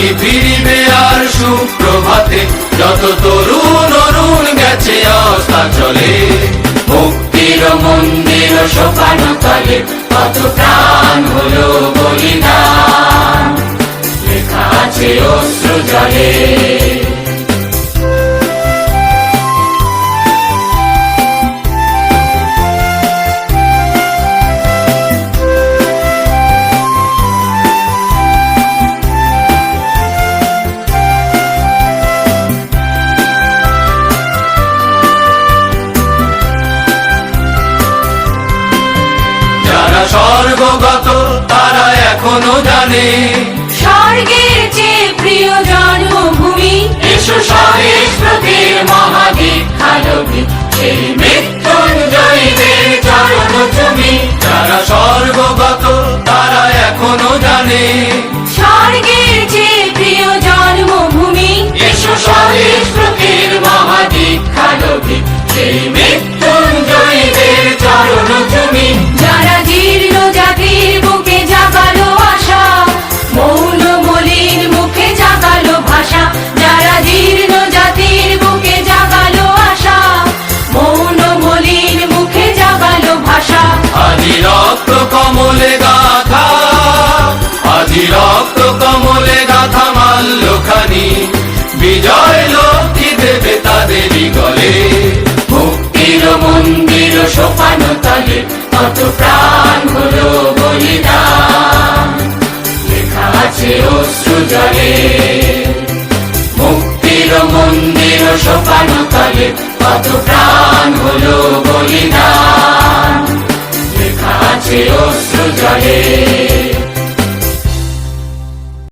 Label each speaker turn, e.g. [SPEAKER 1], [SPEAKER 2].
[SPEAKER 1] কি ফিরিবে আর সুপ্রভাতে যত তরুণ অরুণ গেছে অস্তা চলে।
[SPEAKER 2] মুক্তির মন্দির সোপান তলে কত প্রাণ হলো বলিদান। লেখা আছে অশ্রু জলে।
[SPEAKER 1] যারা স্বর্গগত তারা এখনও জানে।
[SPEAKER 2] স্বর্গের চেয়ে প্রিয় জন্মভূমি। এসো স্বদেশ প্রতির সেই মৃত্যুঞ্জয়ীদের চরণ তুমি
[SPEAKER 1] যারা স্বর্গগত তারা এখনও জানে।
[SPEAKER 2] স্বর্গের
[SPEAKER 1] বিজয় লক্ষ্মী দেবে তাদেরই গলে
[SPEAKER 2] মুক্তির মন্দির সোপানো তলে, কত প্রাণ হলো বলিদান। লেখা আছে অশ্রু জলে। মুক্তির মন্দির সোপানো তলে, কত প্রাণ হলো বলিদান। লেখা আছে অশ্রু জলে।